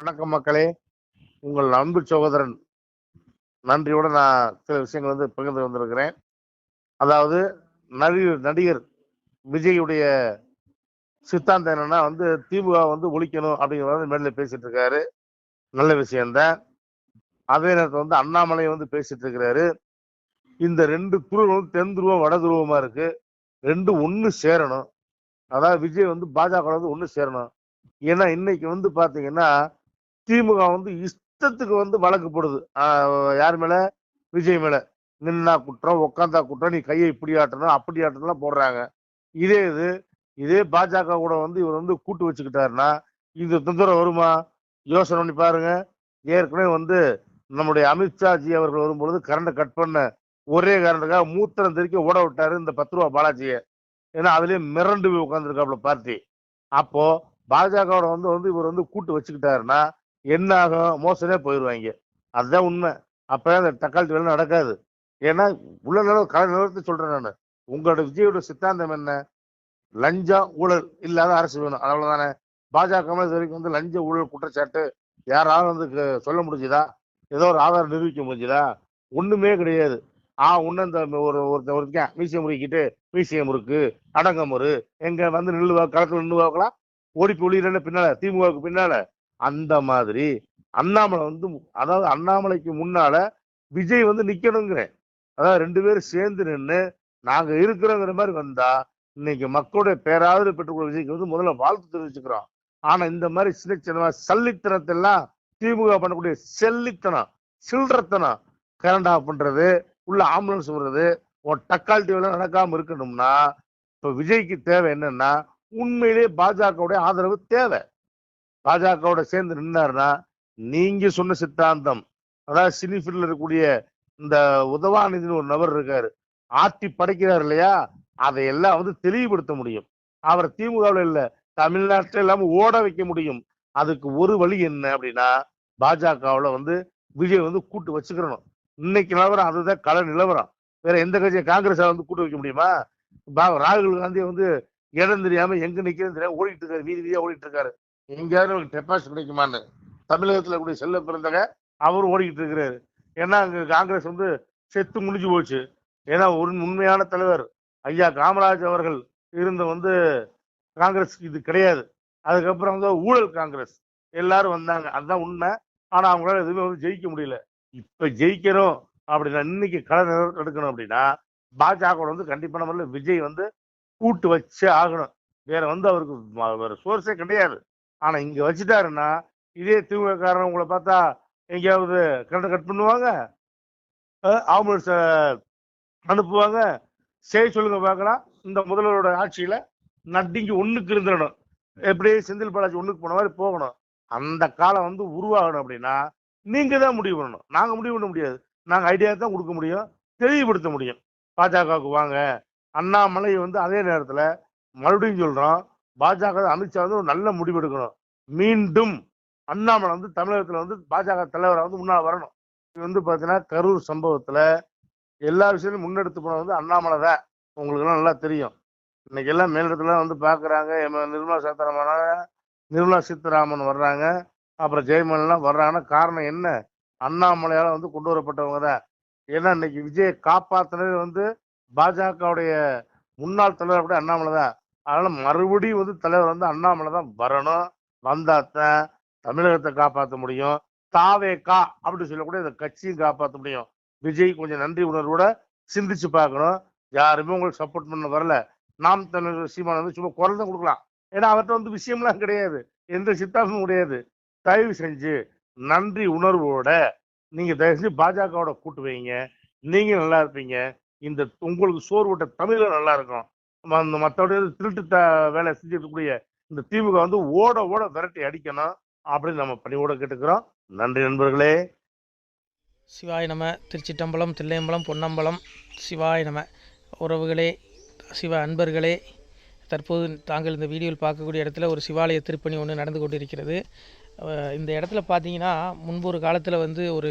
வணக்கம் மக்களே. உங்கள் அன்பு சகோதரன். நன்றியோட நான் சில விஷயங்கள் வந்து பகிர்ந்து வந்திருக்கிறேன் அதாவது நடிகர் நடிகர் விஜயுடைய சித்தாந்தம் என்னன்னா வந்து திமுக வந்து ஒழிக்கணும் அப்படிங்கிற மாதிரி மேடையில் பேசிட்டு இருக்காரு. நல்ல விஷயம்தான். அதே நேரத்தில் வந்து அண்ணாமலை வந்து பேசிட்டு இருக்கிறாரு. இந்த ரெண்டு துருவம் தென் துருவம் வட துருவமா இருக்கு. ரெண்டும் ஒன்று சேரணும். அதாவது விஜய் வந்து பாஜக வந்து ஒன்று சேரணும். ஏன்னா இன்னைக்கு வந்து பாத்தீங்கன்னா திமுக வந்து இஷ்டத்துக்கு வந்து வழக்கு போடுது. யார் மேல? விஜய் மேல. நின்னா குற்றம் உக்காந்தா குற்றம் நீ கையை இப்படி ஆட்டணும் அப்படி ஆட்டணும்லாம் போடுறாங்க. இதே இது இதே பாஜக கூட வந்து இவர் வந்து கூட்டு வச்சுக்கிட்டாருன்னா இந்த தொந்தரவு வருமா? யோசனை பண்ணி பாருங்க. ஏற்கனவே வந்து நம்முடைய அமித்ஷாஜி அவர்கள் வரும்பொழுது கரண்டை கட் பண்ண ஒரே காரணத்துக்காக மூத்திரம் தெரிக்க ஓட விட்டாரு இந்த பத்து ரூபா பாலாஜியை. ஏன்னா அதுலயே மிரண்டு போய் உட்காந்துருக்காப்புல பார்ட்டி. அப்போ பாஜகவோட வந்து வந்து இவர் வந்து கூட்டு வச்சுக்கிட்டாருன்னா என்ன ஆகும்? மோசனே போயிடுவாங்க. அதுதான் உண்மை. அப்போ அந்த தக்காளி வேலை நடக்காது. ஏன்னா உள்ள நிலவு கலை நிலவரத்தை சொல்கிறேன் நான். உங்களோட விஜயோட சித்தாந்தம் என்ன? லஞ்சம் ஊழல் இல்லாத அரசு வேணும். அவ்வளவுதானே பாஜக இது வரைக்கும் வந்து லஞ்ச ஊழல் குற்றச்சாட்டு யாராவது வந்து சொல்ல முடிஞ்சுதா? ஏதோ ஒரு ஆதாரம் நிரூபிக்க முடிஞ்சுதா? ஒன்றுமே கிடையாது. ஆ ஒன்று இந்த ஒரு ஒருத்தன் ஒருத்தன் மீசியம் முறுக்கிட்டு மீசியம் முறுக்கு அடங்கமுறு எங்கே வந்து நில்லுவா களத்துல நின்று பார்க்கலாம் ஓடி பொழியிறன்னு பின்னால் திமுகவுக்கு பின்னால். அந்த மாதிரி. அண்ணாமலை வந்து அதாவது அண்ணாமலைக்கு முன்னால விஜய் வந்து நிக்கணுங்கிறேன். அதாவது ரெண்டு பேரும் சேர்ந்து நின்று நாங்க இருக்கிறோங்கிற மாதிரி வந்தா இன்னைக்கு மக்களுடைய பேராதரவு பெற்றுக்கொள்ள விஜய்க்கு வந்து முதல்ல வாழ்த்து தெரிவிச்சுக்கிறோம். ஆனா இந்த மாதிரி சின்ன சின்ன சல்லித்தனத்தை எல்லாம் திமுக பண்ணக்கூடிய செல்லித்தனம் சில்லறத்தனம் கரண்ட் ஆஃப் பண்றது உள்ள ஆம்புலன்ஸ் விடுறது உன் டக்கால் வேலை நடக்காம இருக்கணும்னா இப்ப விஜய்க்கு தேவை என்னன்னா உண்மையிலேயே பாஜகவுடைய ஆதரவு தேவை. பாஜகவோட சேர்ந்து நின்னாருன்னா நீங்க சொன்ன சித்தாந்தம் அதாவது சினிஃபீல்ட்ல இருக்கக்கூடிய இந்த உதவாநிதினு ஒரு நபர் இருக்காரு ஆட்டி படைக்கிறார் இல்லையா? அதையெல்லாம் வந்து தெளிவுபடுத்த முடியும். அவர் திமுகவில் இல்லை தமிழ்நாட்டில் இல்லாமல் ஓட வைக்க முடியும். அதுக்கு ஒரு வழி என்ன அப்படின்னா பாஜகவில் வந்து விஜய் வந்து கூட்டு வச்சுக்கிறணும் இன்னைக்கு நிலவரம் அதுதான் கள நிலவரம். வேற எந்த கட்சியை காங்கிரஸ் வந்து கூட்டு வைக்க முடியுமா? பா- ராகுல் காந்தி வந்து இடம் தெரியாம எங்க நிக்கிறேன்னு தெரியாம ஓடிட்டு இருக்காரு வீதி வீதியா ஓடிட்டு இருக்காரு. எங்கேயாவது நமக்கு டெபாசிட் கிடைக்குமான்னு. தமிழகத்தில் கூடிய செல்ல பிறந்தக அவர் ஓடிக்கிட்டு இருக்கிறாரு. ஏன்னா அங்கே காங்கிரஸ் வந்து செத்து முடிஞ்சு போச்சு. ஏன்னா ஒரு உண்மையான தலைவர் ஐயா காமராஜ் அவர்கள் இருந்த வந்து காங்கிரஸ் இது கிடையாது. அதுக்கப்புறம் வந்து ஊழல் காங்கிரஸ். எல்லாரும் வந்தாங்க. அதுதான் உண்மை. ஆனால் அவங்களால எதுவுமே வந்து ஜெயிக்க முடியல. இப்போ ஜெயிக்கணும் அப்படின்னா இன்னைக்கு கடன் எடுக்கணும் அப்படின்னா பாஜக வந்து கண்டிப்பான முறையில் விஜய் வந்து கூட்டு வச்சே ஆகணும். வேற வந்து அவருக்கு வேற சோர்ஸே கிடையாது. ஆனா இங்க வச்சுட்டாருன்னா இதே திமுககாரன் உங்களை பார்த்தா எங்கேயாவது கரண்ட் கட் பண்ணுவாங்க? ஆம்புலன்ஸ் அனுப்புவாங்க? செய்ய சொல்லுங்க பார்க்கலாம். இந்த முதல்வரோட ஆட்சியில நட்டிங்கி ஒண்ணுக்கு இருந்துடணும். எப்படி செந்தில் பாலாஜி ஒண்ணுக்கு போன மாதிரி போகணும். அந்த காலம் வந்து உருவாகணும் அப்படின்னா நீங்க தான் முடிவு பண்ணணும். நாங்க முடிவு பண்ண முடியாது. நாங்க ஐடியா தான் கொடுக்க முடியும். தெளிவுபடுத்த முடியும். பாஜகவுக்கு வாங்க. அண்ணாமலை வந்து அதே நேரத்துல மறுபடியும் சொல்றோம் பாஜக அமித்ஷா வந்து ஒரு நல்ல முடிவு எடுக்கணும். மீண்டும் அண்ணாமலை வந்து தமிழகத்தில் வந்து பாஜக தலைவராக வந்து முன்னால் வரணும். இது வந்து பார்த்தீங்கன்னா கரூர் சம்பவத்தில் எல்லா விஷயத்தையும் முன்னெடுத்து போனது வந்து அண்ணாமலை தான். உங்களுக்கெல்லாம் நல்லா தெரியும். இன்னைக்கு எல்லாம் மேலிடத்துல வந்து பார்க்குறாங்க நிர்மலா சீதாராமன் நிர்மலா சீதாராமன் வர்றாங்க. அப்புறம் ஜெயமலன்லாம் வர்றாங்கன்னா காரணம் என்ன? அண்ணாமலையால் வந்து கொண்டு வரப்பட்டவங்க தான். ஏன்னா இன்னைக்கு விஜயை காப்பாற்றினது வந்து பாஜகவுடைய முன்னாள் தலைவர் கூட அண்ணாமலை தான். அதனால மறுபடியும் வந்து தலைவர் வந்து அண்ணாமலை தான் வரணும். வந்தாத்தான் தமிழகத்தை காப்பாற்ற முடியும். தாவே கா அப்படின்னு சொல்லக்கூடிய இந்த கட்சியும் காப்பாற்ற முடியும். விஜய் கொஞ்சம் நன்றி உணர்வோட சிந்திச்சு பார்க்கணும். யாருமே உங்களுக்கு சப்போர்ட் பண்ண வரல. நாம் தமிழர் சீமான வந்து சும்மா குரல் தான் கொடுக்கலாம். ஏன்னா அவர்கிட்ட வந்து விஷயம்லாம் கிடையாது. எந்த சித்தாந்தமும் கிடையாது. தயவு செஞ்சு நன்றி உணர்வோட நீங்க தயவு செஞ்சு பாஜகவோட கூட்டு வைங்க. நீங்க நல்லா இருப்பீங்க. இந்த உங்களுக்கு சோர்வுட்ட தமிழர் நல்லா இருக்கும் மற்றபடி திருட்டு த வேலை செஞ்சுட்டு இருக்கக்கூடிய இந்த திமுக வந்து ஓட ஓட விரட்டி அடிக்கணும் அப்படின்னு நம்ம பணியோட கேட்டுக்கிறோம். நன்றி நண்பர்களே. சிவாய் நம. திருச்சிட்டம்பலம் தில்லையம்பலம் பொன்னம்பலம். சிவாய் நம. உறவுகளே சிவ அன்பர்களே தற்போது தாங்கள் இந்த வீடியோவில் பார்க்கக்கூடிய இடத்துல ஒரு சிவாலய திருப்பணி ஒன்று நடந்து கொண்டிருக்கிறது. இந்த இடத்துல பார்த்தீங்கன்னா முன்பு ஒரு காலத்தில் வந்து ஒரு